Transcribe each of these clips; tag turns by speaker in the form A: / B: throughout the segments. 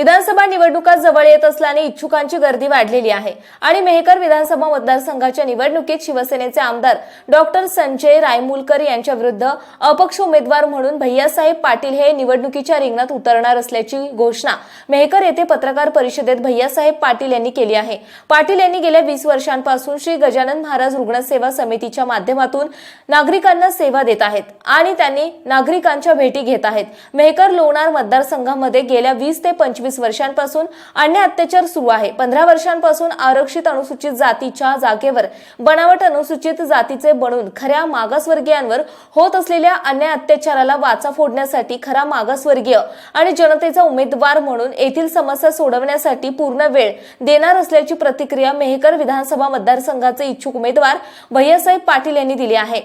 A: विधानसभा निवडणुका जवळ येत असल्याने इच्छुकांची गर्दी वाढलेली आहे. आणि मेहकर विधानसभा मतदारसंघाच्या निवडणुकीत शिवसेनेचे आमदार डॉक्टर संजय रायमुलकर यांच्या विरुद्ध अपक्ष उमेदवार म्हणून भैयासाहेब पाटील हे निवडणुकीच्या रिंगणात उतरणार असल्याची घोषणा मेहकर येथे पत्रकार परिषदेत भैयासाहेब पाटील यांनी केली आहे. पाटील यांनी गेल्या वीस वर्षांपासून श्री गजानन महाराज रुग्णसेवा समितीच्या माध्यमातून नागरिकांना सेवा देत आहेत आणि त्यांनी नागरिकांच्या भेटी घेत आहेत. मेहकर लोणार मतदारसंघामध्ये गेल्या वीस ते पंचवीस वर्षांपासून अन्य अत्याचार सुरू आहे. पंधरा वर्षांपासून आरक्षित अनुसूचित जातीच्या जागेवर बनावट अनुसूचित जातीचे बनून खऱ्या मागासवर्गीयांवर होत असलेल्या अन्याय अत्याचाराला वाचा फोडण्यासाठी खरा मागासवर्गीय आणि जनतेचा उमेदवार म्हणून येथील समस्या सोडवण्यासाठी पूर्ण वेळ देणार असल्याची प्रतिक्रिया मेहकर विधानसभा मतदारसंघाचे इच्छुक उमेदवार भैयासाहेब पाटील यांनी दिली आहे.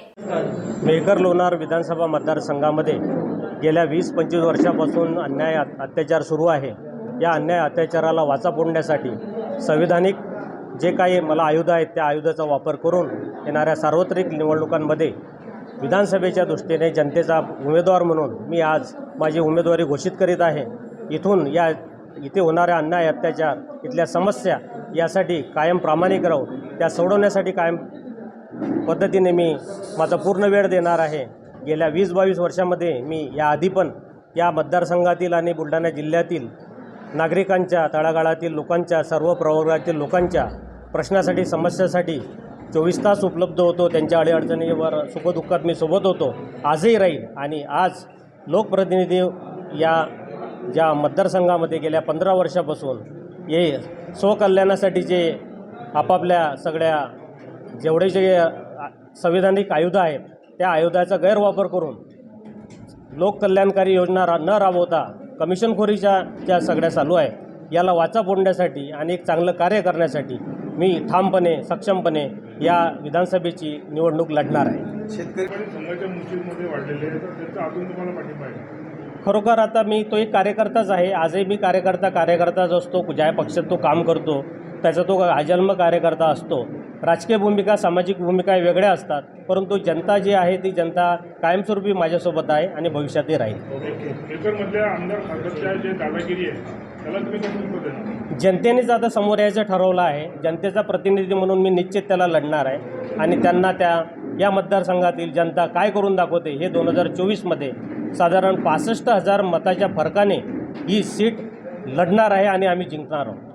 B: मेहकर लोणार विधानसभा मतदारसंघामध्ये गेल्या वीस पंचवीस वर्षापासून अन्याय अत्याचार सुरू आहे. या अन्याय अत्याचाराला वाचा फोडण्यासाठी संविधानिक जे काही मला आयुध आहेत त्या आयुधाचा वापर करून येणाऱ्या सार्वत्रिक निवडणुकांमध्ये विधानसभेच्या दृष्टीने जनतेचा उमेदवार म्हणून मी आज माझी उमेदवारी घोषित करीत आहे. इथून या इथे होणाऱ्या अन्याय अत्याचार इथल्या समस्या यासाठी कायम प्रामाणिक राहू त्या सोडवण्यासाठी कायम पद्धतीने मी माझा पूर्ण वेळ देणार आहे. गेल्या वीस बावीस वर्षामध्ये मी याआधी पण या मतदारसंघातील आणि बुलढाणा जिल्ह्यातील नागरिकांच्या तळागाळातील लोकांच्या सर्व प्रवर्गातील लोकांच्या प्रश्नासाठी समस्यासाठी चोवीस तास उपलब्ध होतो. त्यांच्या अडीअडचणीवर सुखदुःखात मी सोबत होतो. आजही राहील आणि आज लोकप्रतिनिधी या ज्या मतदारसंघामध्ये गेल्या पंधरा वर्षापासून हे स्वकल्याणासाठी जे आपापल्या सगळ्या जेवढे जे संविधानिक आयुधं आहेत त्या आयुधाचा गैरवापर करून लोककल्याणकारी योजना रा न राबवता कमिशनखोरीच्या ज्या सगळ्या चालू आहे. याला वाचा फोडण्यासाठी आणि एक चांगलं कार्य करण्यासाठी मी ठामपणे सक्षमपणे या विधानसभेची निवडणूक लढणार आहे.
C: शेतकरी
B: खरोखर आता मी तो एक कार्यकर्ताच आहे. आजही मी कार्यकर्ता कार्यकर्ताच असतो. ज्या पक्षात तो काम करतो. त्याचा तो अजन्म कार्यकर्ता असतो. राजकीय भूमिका सामाजिक भूमिका वेगळ्या असतात परंतु जनता जी आहे ती जनता कायमस्वरूपी माझ्यासोबत आहे आणि भविष्यातही राहील. जनतेनेच आता समोर यायचं ठरवलं आहे जनतेचा प्रतिनिधी म्हणून मी निश्चित त्याला लढणार आहे. आणि त्यांना त्या या मतदारसंघातील जनता काय करून दाखवते हे दोन हजार चोवीसमध्ये साधारण पासष्ट हजार मताच्या फरकाने ही सीट लढणार आहे आणि आम्ही जिंकणार आहोत.